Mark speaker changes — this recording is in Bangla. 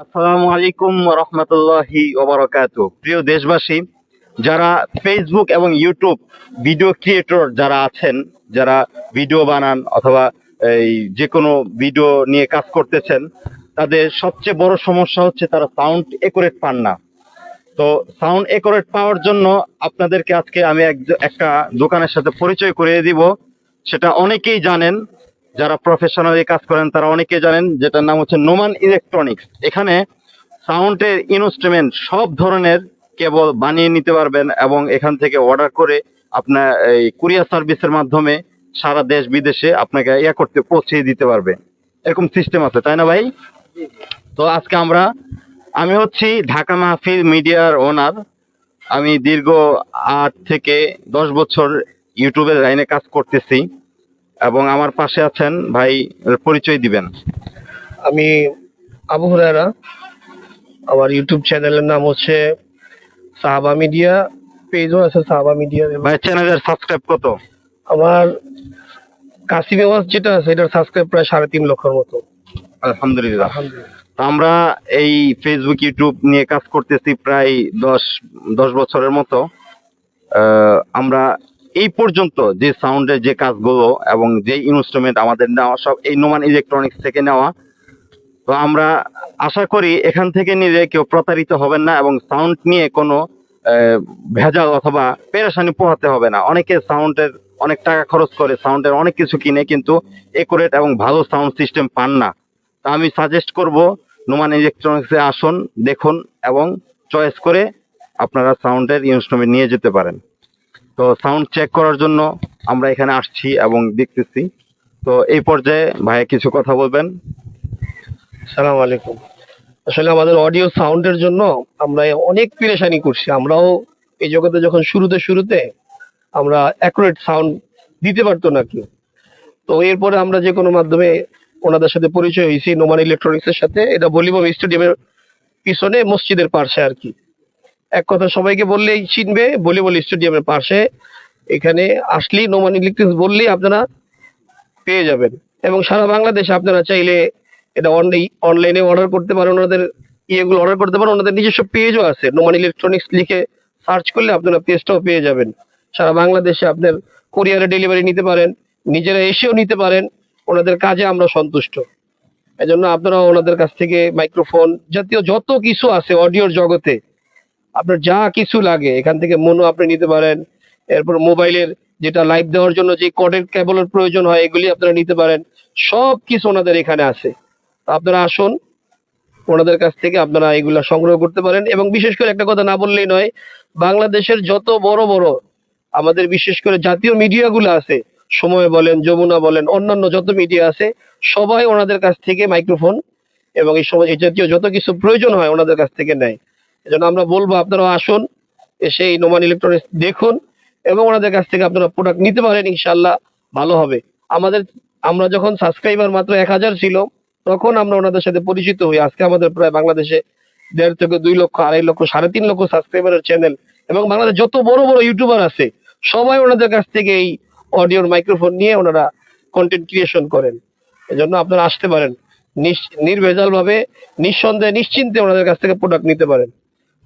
Speaker 1: আসসালামু আলাইকুম রহমতুল্লাহি ওবরাকাত প্রিয় দেশবাসী, যারা ফেসবুক এবং ইউটিউব ভিডিও ক্রিয়েটর যারা আছেন, যারা ভিডিও বানান অথবা এই যে কোনো ভিডিও নিয়ে কাজ করতেছেন, তাদের সবচেয়ে বড় সমস্যা হচ্ছে তারা সাউন্ড একুরেট পান না। তো সাউন্ড একুরেট পাওয়ার জন্য আপনাদেরকে আজকে আমি এক- একটা দোকানের সাথে পরিচয় করিয়ে দিব। সেটা অনেকেই জানেন যারা প্রফেশনালি কাজ করেন, তারা অনেকে জানেন যেটার নাম হচ্ছে নোমান ইলেকট্রনিক্স। এখানে সাউন্ডের ইনস্ট্রুমেন্ট সব ধরনের কেবল বানিয়ে নিতে পারবেন এবং এখান থেকে অর্ডার করে আপনার এই কুরিয়ার সার্ভিসের মাধ্যমে সারা দেশ বিদেশে আপনাকে ইয়া করতে পৌঁছে দিতে পারবে। এরকম সিস্টেম আছে, তাই না ভাই? তো আজকে আমরা, আমি হচ্ছি ঢাকা মাহফিল মিডিয়ার ওনার আমি দীর্ঘ আট থেকে দশ বছর ইউটিউবের লাইনে কাজ করতেছি। এবং আমার পাশে আছেন ভাই পরিচয় দিবেন।
Speaker 2: আমি আবু হুরায়রা। আমার ইউটিউব চ্যানেলের নাম হচ্ছে সাহাবা মিডিয়া পেজও আছে সাহাবা মিডিয়া।
Speaker 1: ভাই চ্যানেলের সাবস্ক্রাইব কত?
Speaker 2: আমার কাসিম আওয়াজ যেটা আছে এটার সাবস্ক্রাইব প্রায় সাড়ে তিন লক্ষের মতো।
Speaker 1: আলহামদুলিল্লাহ।
Speaker 2: আলহামদুলিল্লাহ।
Speaker 1: আমরা এই ফেসবুক ইউটিউব নিয়ে কাজ করতেছি প্রায় দশ দশ বছরের মতো। আমরা এই পর্যন্ত যে সাউন্ডের যে কাজগুলো এবং যে ইনস্ট্রুমেন্ট আমাদের নেওয়া, সব এই নোমান ইলেকট্রনিক্স থেকে নেওয়া, তো আমরা আশা করি এখান থেকে নিলে কেউ প্রতারিত হবেন না এবং সাউন্ড নিয়ে কোনো ভেজাল অথবা পেরেশানি পোহাতে হবে না। অনেকে সাউন্ডের অনেক টাকা খরচ করে, সাউন্ডের অনেক কিছু কিনে কিন্তু একুরেট এবং ভালো সাউন্ড সিস্টেম পান না। তা আমি সাজেস্ট করব নোমান ইলেকট্রনিক্সে আসুন, দেখুন এবং চয়েস করে আপনারা সাউন্ডের ইনস্ট্রুমেন্ট নিয়ে যেতে পারেন। তো সাউন্ড চেক করার জন্য আমরা এখানে আসছি এবং দেখতেছি। তো এই পর্যায়ে ভাইয়া কিছু কথা বলবেন।
Speaker 2: সালাম আলাইকুম। আসলে আমাদের অডিও সাউন্ডের জন্য আমরা অনেক পেরেশানি করছি। আমরাও এই জগতে যখন শুরুতে শুরুতে আমরা অ্যাকুরেট সাউন্ড দিতে পারতো না কেউ। তো এরপরে আমরা যে কোনো মাধ্যমে ওনাদের সাথে পরিচয় হয়েছি নোমান ইলেকট্রনিক্সের সাথে। এটা বলিবম স্টেডিয়ামের পিছনে মসজিদের পাশে আর কি। এক কথা সবাইকে বললেই চিনবে ভলিবল স্টেডিয়ামের পাশে এখানে আসলেই নোমান ইলেকট্রিক্স বললেই আপনারা পেয়ে যাবেন। এবং সারা বাংলাদেশে আপনারা চাইলে এটা অনলাইনে অর্ডার করতে পারেন, ওনাদের ইয়েগুলো অর্ডার করতে পারেন, ওনাদের নিজস্ব পেজও আছে নোমান ইলেকট্রনিক্স লিখে সার্চ করলে আপনারা পেজটাও পেয়ে যাবেন। সারা বাংলাদেশে আপনার কোরিয়ারে ডেলিভারি নিতে পারেন, নিজেরা এসেও নিতে পারেন, ওনাদের কাজে আমরা সন্তুষ্ট। এজন্য আপনারা ওনাদের কাছ থেকে মাইক্রোফোন জাতীয় যত কিছু আছে অডিওর জগতে আপনার যা কিছু লাগে, এখান থেকে মনো আপনি নিতে পারেন। এরপর মোবাইলের যেটা লাইভ দেওয়ার জন্য যে কর্ডের কেবলের প্রয়োজন হয়, এগুলি আপনারা নিতে পারেন। সব কিছু ওনাদের এখানে আছে। আপনারা আসুন, ওনাদের কাছ থেকে আপনারা এগুলা সংগ্রহ করতে পারেন। এবং বিশেষ করে একটা কথা না বললেই নয়, বাংলাদেশের যত বড় বড় আমাদের বিশেষ করে জাতীয় মিডিয়াগুলো আছে, সময় বলেন, যমুনা বলেন, অন্যান্য যত মিডিয়া আছে, সবাই ওনাদের কাছ থেকে মাইক্রোফোন এবং এই সময় এই জাতীয় যত কিছু প্রয়োজন হয়, ওনাদের কাছ থেকে নেয়। এজন্য আমরা বলব আপনারা আসুন, এসে এই নোমান ইলেকট্রনিক্স দেখুন এবং ওনাদের কাছ থেকে আপনারা প্রোডাক্ট নিতে পারেন ইনশাল্লাহ ভালো হবে। আমাদের, আমরা যখন সাবস্ক্রাইবার মাত্র এক হাজার ছিল, তখন আমরা ওনাদের সাথে পরিচিত হই। আজকে আমাদের প্রায় বাংলাদেশে দেড় থেকে দুই লক্ষ, আড়াই লক্ষ, সাড়ে তিন লক্ষ সাবস্ক্রাইবারের চ্যানেল এবং বাংলাদেশ যত বড় বড় ইউটিউবার আছে, সবাই ওনাদের কাছ থেকে এই অডিওর মাইক্রোফোন নিয়ে ওনারা কন্টেন্ট ক্রিয়েশন করেন। এজন্য আপনারা আসতে পারেন। নির্ভেজাল ভাবে নিঃসন্দেহে, নিশ্চিন্তে ওনাদের কাছ থেকে প্রোডাক্ট নিতে পারেন।